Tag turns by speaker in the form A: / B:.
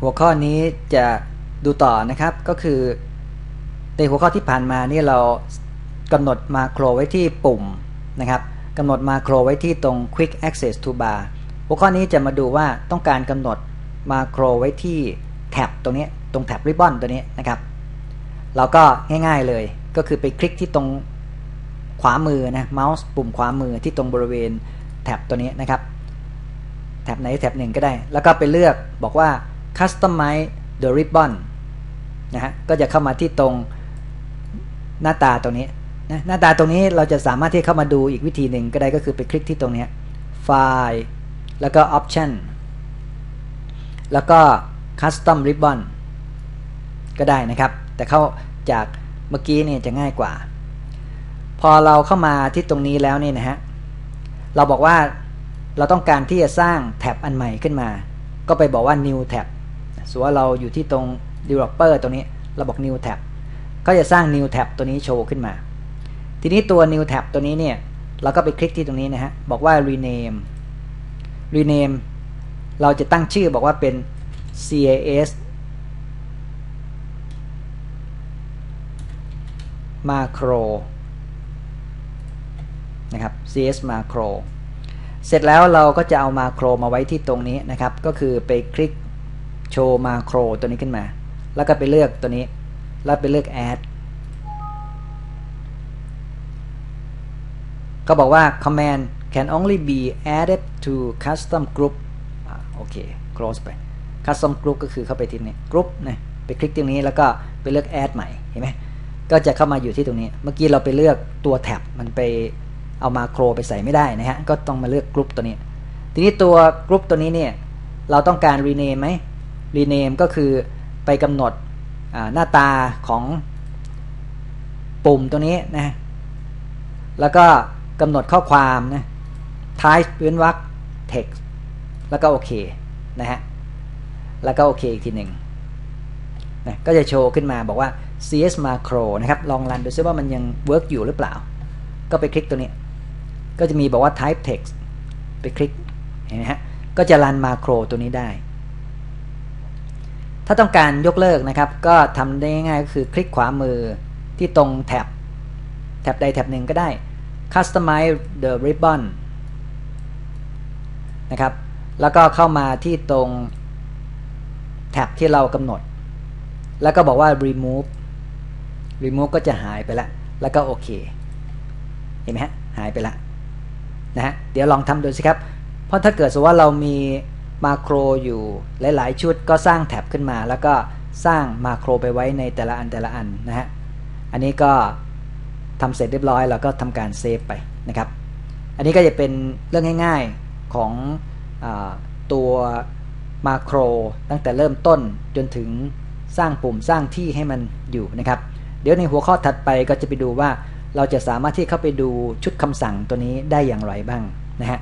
A: หัวข้อนี้จะดูต่อนะครับก็คือ ในหัวข้อที่ผ่านมานี่เรากำหนดมาโครไว้ที่ปุ่มนะครับกำหนดมาโครไว้ที่ตรง Quick Access to Bar หัวข้อนี้จะมาดูว่าต้องการกำหนดมาโครไว้ที่แท็บตรงนี้ตรงแท็บริบบอนตัวนี้นะครับเราก็ง่ายๆเลยก็คือไปคลิกที่ตรงขวามือนะเมาส์ปุ่มขวามือที่ตรงบริเวณแท็บตัวนี้นะครับแท็บไหนแท็บหนึ่งก็ได้ แล้วก็ไปเลือกบอกว่า customize the ribbon นะฮะก็จะเข้ามาที่ตรงหน้าตาตรงนี้นะหน้าตาตรงนี้เราจะสามารถที่เข้ามาดูอีกวิธีหนึ่งก็ได้ก็คือไปคลิกที่ตรงนี้ไฟล์แล้วก็ option แล้วก็ custom ribbon ก็ได้นะครับ แต่เข้าจากเมื่อกี้เนี่ยจะง่ายกว่า พอเราเข้ามาที่ตรงนี้แล้วเนี่ยนะฮะเราบอกว่าเราต้องการที่จะสร้างแท็บอันใหม่ขึ้นมา ก็ไปบอกว่า new tab สมมติว่าเราอยู่ที่ตรง developer ตรงนี้ เราบอก new tab ก็จะสร้าง new tab ตัวนี้โชว์ขึ้นมา ทีนี้ตัว new tab ตัวนี้เนี่ย เราก็ไปคลิกที่ตรงนี้นะฮะ บอกว่า rename rename เราจะตั้งชื่อบอกว่าเป็น CAS macro นะครับ CS macro เสร็จแล้วเราก็จะเอามาโครมาไว้ที่ตรงนี้นะครับ ก็คือไปคลิก โชว์มาโครตัวนี้ขึ้นมา แล้วก็ไปเลือกตัวนี้ แล้วไปเลือก add ก็บอกว่า command can only be added to custom group โอเค close ไป custom group ก็คือเข้าไปที่นี้ group นะไปคลิกตรงนี้แล้วก็ไปเลือก add ใหม่ เห็นไหม ก็จะเข้ามาอยู่ที่ตรงนี้ เมื่อกี้เราไปเลือกตัวแท็บ มันไปเอามาโครไปใส่ไม่ได้นะฮะ ก็ต้องมาเลือกกรุ๊ปตัวนี้ ทีนี้ตัวกรุ๊ปตัวนี้เนี่ย เราต้องการ rename ไหม rename ก็คือไปกำหนดหน้าตาของปุ่มตัวนี้นะแล้วก็กำหนดข้อความนะ type เว้นวรรค text แล้วก็โอเคนะฮะแล้วก็โอเคอีกทีหนึ่งนะก็จะโชว์ขึ้นมาบอกว่า cs macro นะครับ ลองรันดูซิว่ามันยังเวิร์กอยู่หรือเปล่า ก็ไปคลิกตัวนี้ ก็จะมีบอกว่า type text ไปคลิกเห็นไหมฮะก็จะรันมาโครตัวนี้ได้ ถ้าต้องการยกเลิกนะครับ ก็ทำได้ง่ายก็คือคลิกขวามือที่ตรงแท็บแท็บใดแท็บหนึ่งก็ได้ customize the ribbon นะครับ แล้วก็เข้ามาที่ตรงแท็บที่เรากำหนด แล้วก็บอกว่า remove remove ก็จะหายไปละ แล้วก็โอเค เห็นไหมฮะ หายไปละนะฮะ เดี๋ยวลองทำดูสิครับ เพราะถ้าเกิดสมมติว่าเรามี มาโครอยู่หลายๆ ชุดก็สร้างแท็บขึ้นมา แล้วก็สร้างมาโครไปไว้ในแต่ละอันแต่ละอันนะฮะอันนี้ก็ทำเสร็จเรียบร้อยเราก็ทำการเซฟไปนะครับ อันนี้ก็จะเป็นเรื่องง่ายๆของอตัวมาโครตั้งแต่เริ่มต้นจนถึงสร้างปุ่มสร้างที่ให้มันอยู่นะครับ เดี๋ยวในหัวข้อถัดไปก็จะไปดูว่าเราจะสามารถที่เข้าไปดูชุดคำสั่งตัวนี้ได้อย่างไรบ้างนะฮะ